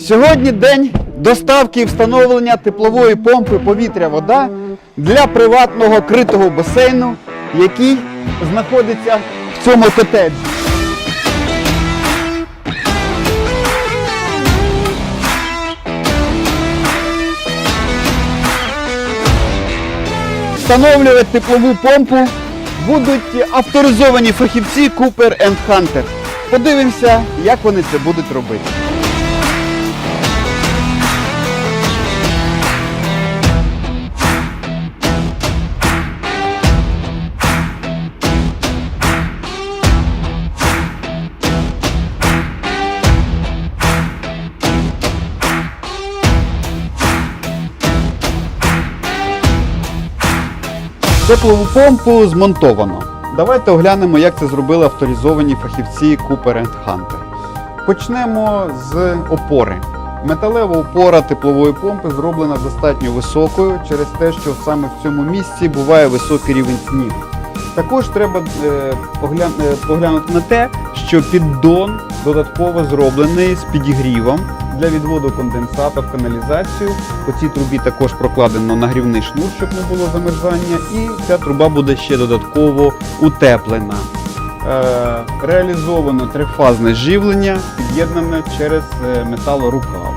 Сьогодні день доставки і встановлення теплової помпи повітря-вода для приватного критого басейну, який знаходиться в цьому котеджі. Встановлювати теплову помпу будуть авторизовані фахівці Cooper Hunter. Подивимося, як вони це будуть робити. Теплову помпу змонтовано. Давайте оглянемо, як це зробили авторизовані фахівці Cooper Hunter. Почнемо з опори. Металева опора теплової помпи зроблена достатньо високою через те, що саме в цьому місці буває високий рівень снігу. Також треба е, е, поглянути на те, що піддон додатково зроблений з підігрівом для відводу конденсата в каналізацію. По цій трубі також прокладено нагрівний шнур, щоб не було замерзання, і ця труба буде ще додатково утеплена. Е, реалізовано трифазне живлення, під'єднане через е, металорукав.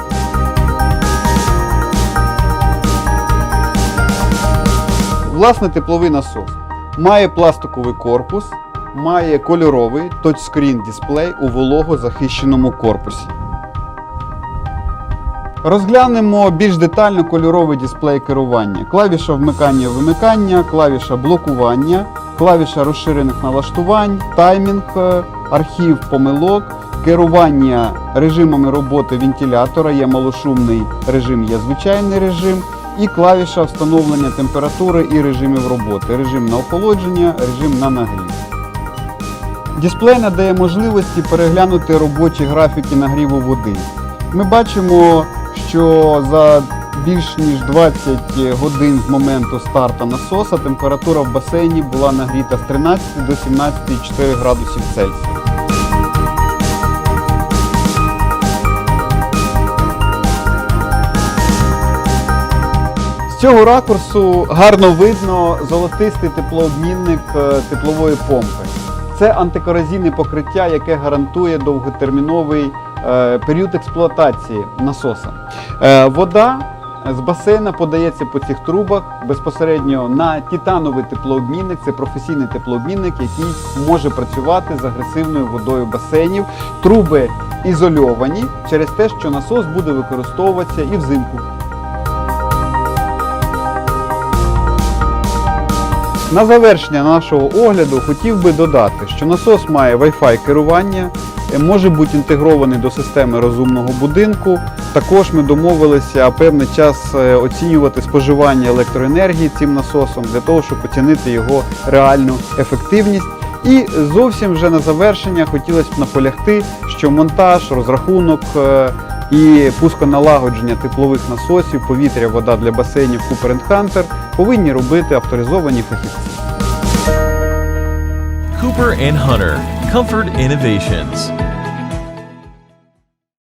Власне, тепловий насос має пластиковий корпус, має кольоровий тачскрін дисплей у вологозахищеному корпусі. Розглянемо більш детально кольоровий дисплей керування. Клавіша вмикання вимикання, клавіша блокування, клавіша розширених налаштувань, таймінг, е, архів помилок, керування режимами роботи вентилятора, є малошумний режим, є звичайний режим, і клавіша встановлення температури і режимів роботи. Режим на охолодження, режим на нагрів. Дисплей надає можливості переглянути робочі графіки нагріву води. Ми бачимо, що за більш ніж 20 годин з моменту старту насоса температура в басейні була нагріта з 13 до 17,4 градусів Цельсія. З цього ракурсу гарно видно золотистий теплообмінник е, теплової помпи. Це антикорозійне покриття, яке гарантує довготерміновий період експлуатації насоса. Е, вода з басейна подається по цих трубах безпосередньо на титановий теплообмінник. Це професійний теплообмінник, який може працювати з агресивною водою басейнів. Труби ізольовані через те, що насос буде використовуватися і взимку. На завершення нашого огляду хотів би додати, що насос має Wi-Fi керування, е, може бути інтегрований до системи розумного будинку. Також ми домовилися певний час е, оцінювати споживання електроенергії цим насосом для того, щоб оцінити його реальну ефективність. І зовсім вже на завершення хотілося б наполягти, що монтаж, розрахунок е, і пусконалагодження теплових насосів, повітря, вода для басейнів Cooper Hunter повинні робити авторизовані фахівці. Cooper and Hunter, Comfort Innovations.